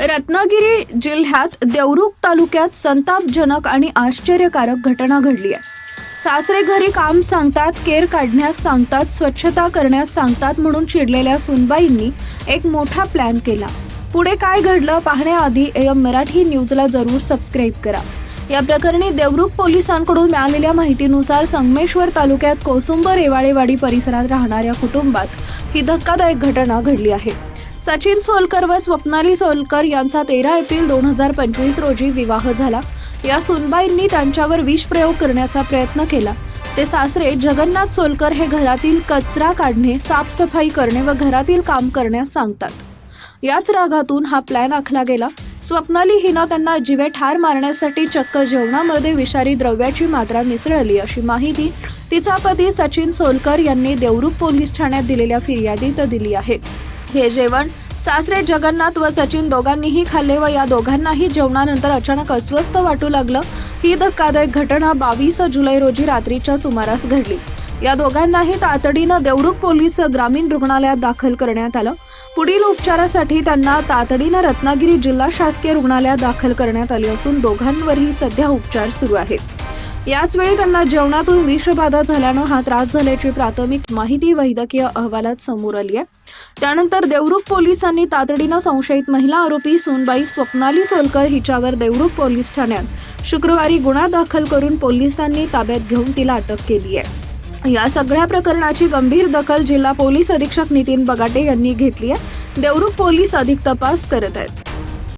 रत्नागिरी जिल्ह्यात देवरुख तालुक्यात संतापजनक आणि आश्चर्यकारक घटना घडली आहे. सासरे घरी काम सांगतात केर काढण्यास सांगतात स्वच्छता करण्यास सांगतात म्हणून चिडलेल्या सुनबाईंनी एक मोठा प्लॅन केला. पुढे काय घडलं पाहण्याआधी एम मराठी न्यूजला जरूर सबस्क्राईब करा. या प्रकरणी देवरुख पोलिसांकडून मिळालेल्या माहितीनुसार संगमेश्वर तालुक्यात कोसुंबर रेवाळेवाडी परिसरात राहणाऱ्या कुटुंबात ही धक्कादायक घटना घडली आहे. सचिन सोलकर व स्वप्नाली सोलकर यांचा तेरा एप्रिल दोन हजार पंचवीस रोजी विवाह झाला. या सुनबाईंनी त्यांच्यावर विष प्रयोग करण्याचा प्रयत्न केला. ते सासरे जगन्नाथ सोलकर हे घरातील कचरा काढणे साफसफाई करणे व घरातील काम करण्यास सांगतात. याच रागातून हा प्लॅन आखला गेला. स्वप्नाली हिनं त्यांना जिवे ठार मारण्यासाठी चक्क जेवणामध्ये विषारी द्रव्याची मात्रा मिसळली अशी माहिती तिचा पती सचिन सोलकर यांनी देवरुख पोलीस ठाण्यात दिलेल्या फिर्यादीत दिली आहे. हे जेवण. सासरे जगन्नाथ व सचिन दोघांनीही खाल्ले व या दोघांनाही जेवणानंतर अचानक अस्वस्थ वाटू लागलं. ही धक्कादायक घटना बावीस जुलै रोजी रात्रीच्या सुमारास घडली. या दोघांनाही तातडीनं देवरुख पोलीस ग्रामीण रुग्णालयात दाखल करण्यात आलं. पुढील उपचारासाठी त्यांना तातडीनं रत्नागिरी जिल्हा शासकीय रुग्णालयात दाखल करण्यात आले असून दोघांवरही सध्या उपचार सुरू आहेत. याचवेळी त्यांना जेवणातून विषबाधा झाल्यानं हा त्रास झाल्याची प्राथमिक माहिती वैद्यकीय अहवालात समोर आली आहे. त्यानंतर देवरुख पोलिसांनी तातडीनं संशयित महिला आरोपी सोनबाई स्वप्नाली सोलकर हिच्यावर देवरुख पोलीस ठाण्यात शुक्रवारी गुन्हा दाखल करून पोलिसांनी ताब्यात घेऊन तिला अटक केली आहे. या सगळ्या प्रकरणाची गंभीर दखल जिल्हा पोलीस अधीक्षक नितीन बगाटे यांनी घेतली आहे. देवरुख पोलीस अधिक तपास करत आहेत.